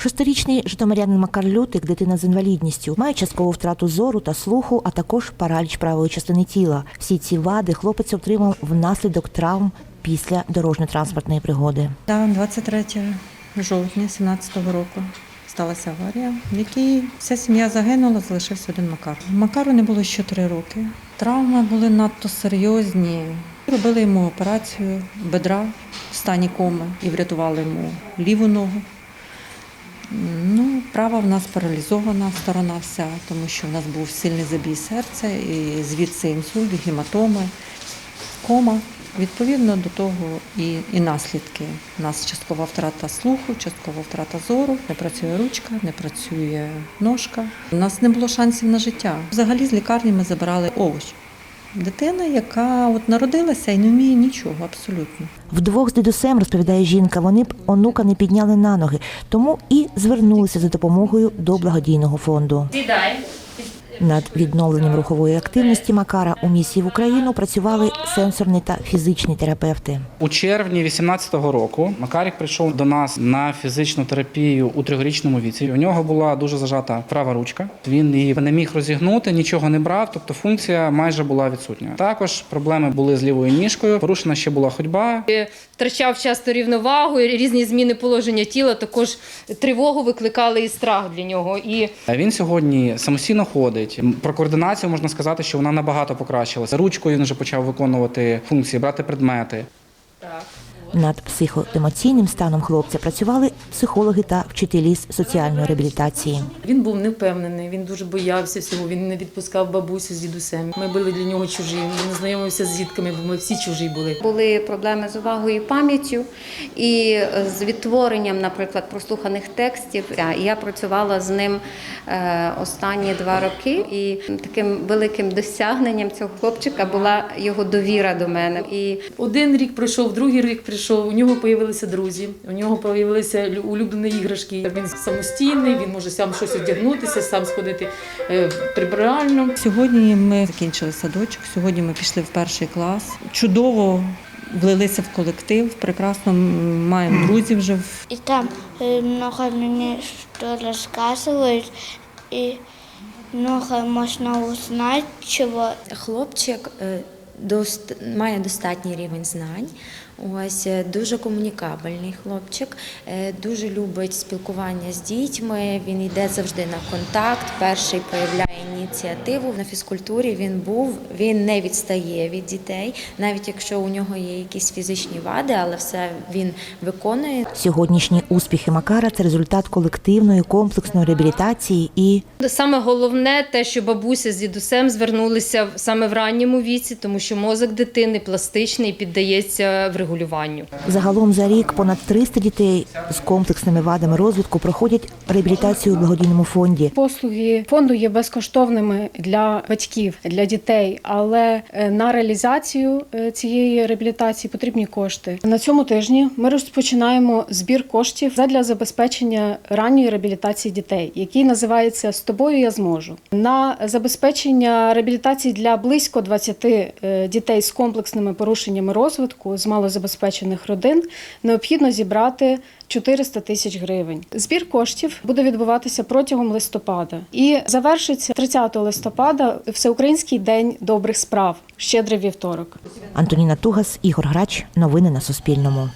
Шестирічний житомирянин Макар Лютик, дитина з інвалідністю, має часткову втрату зору та слуху, а також параліч правої частини тіла. Всі ці вади хлопець отримав внаслідок травм після дорожньо-транспортної пригоди. Да, 23 жовтня 17-го року сталася аварія, в якій вся сім'я загинула, залишився один Макар. Макару не було ще три роки. Травми були надто серйозні. Робили йому операцію бедра в стані коми і врятували йому ліву ногу. Ну, права в нас паралізована сторона вся, тому що в нас був сильний забій серця, і звідси інсульт, гематоми, кома. Відповідно до того і, і наслідки. У нас часткова втрата слуху, часткова втрата зору, не працює ручка, не працює ножка. У нас не було шансів на життя. Взагалі з лікарні ми забирали овоч. Дитина, яка от народилася і не вміє нічого абсолютно. Вдвох з дідусем, розповідає жінка, вони б онука не підняли на ноги, тому і звернулися за допомогою до благодійного фонду. Сідай. Над відновленням рухової активності Макара у місії в Україну працювали сенсорні та фізичні терапевти. У червні 18-го року Макарік прийшов до нас на фізичну терапію у трьохрічному віці. У нього була дуже зажата права ручка. Він її не міг розігнути, нічого не брав, тобто функція майже була відсутня. Також проблеми були з лівою ніжкою. Порушена ще була ходьба. Втрачав часто рівновагу, різні зміни положення тіла також тривогу викликали і страх для нього. І Він сьогодні самостійно ходить. Про координацію можна сказати, що вона набагато покращилася. Ручкою він вже почав виконувати функції, брати предмети. Над психоемоційним станом хлопця працювали психологи та вчителі з соціальної реабілітації. Він був невпевнений, він дуже боявся всього. Він не відпускав бабусю з дідусем. Ми були для нього чужі. Він не знайомився з дітками, бо ми всі чужі були. Були проблеми з увагою і пам'яттю, і з відтворенням, наприклад, прослуханих текстів. Я працювала з ним е, останні два роки, і таким великим досягненням цього хлопчика була його довіра до мене. І Один рік пройшов, другий рік прийшов. У нього появилися друзі, у нього появилися улюблені іграшки. Він самостійний, він може сам щось одягнутися, сам сходити е, в прибиральну. Сьогодні ми закінчили садочок, сьогодні ми пішли в перший клас. Чудово влилися в колектив, прекрасно маємо друзів вже в И там э, много мне что рассказывают, и много можно узнать чего. Хлопчик е, має достатній рівень знань. Ось е, дуже комунікабельний хлопчик, е, дуже любить спілкування з дітьми. Він йде завжди на контакт. Перший проявляє ініціативу. На фізкультурі він був, він не відстає від дітей, навіть якщо у нього є якісь фізичні вади, але все він виконує. Сьогоднішні успіхи Макара це результат колективної комплексної реабілітації і саме головне те, що бабуся з дідусем звернулися саме в ранньому віці, тому що мозок дитини пластичний і піддається врегулюванню. загалом за рік понад 300 дітей з комплексними вадами розвитку проходять реабілітацію у благодійному фонді. Послуги фонду є безкоштовними для батьків, для дітей, але е, на реалізацію е, цієї реабілітації потрібні кошти. На цьому тижні ми розпочинаємо збір коштів задля забезпечення ранньої реабілітації дітей, який називається З тобою я зможу. На забезпечення реабілітації для близько 20 е, дітей з комплексними порушеннями розвитку з малозабезпечених родин необхідно зібрати 400 тисяч гривень. Збір коштів буде відбуватися протягом листопада і завершиться 30 листопада Всеукраїнський день добрих справ, щедрий вівторок. Антоніна Тугас, Ігор Грач. Новини на Суспільному.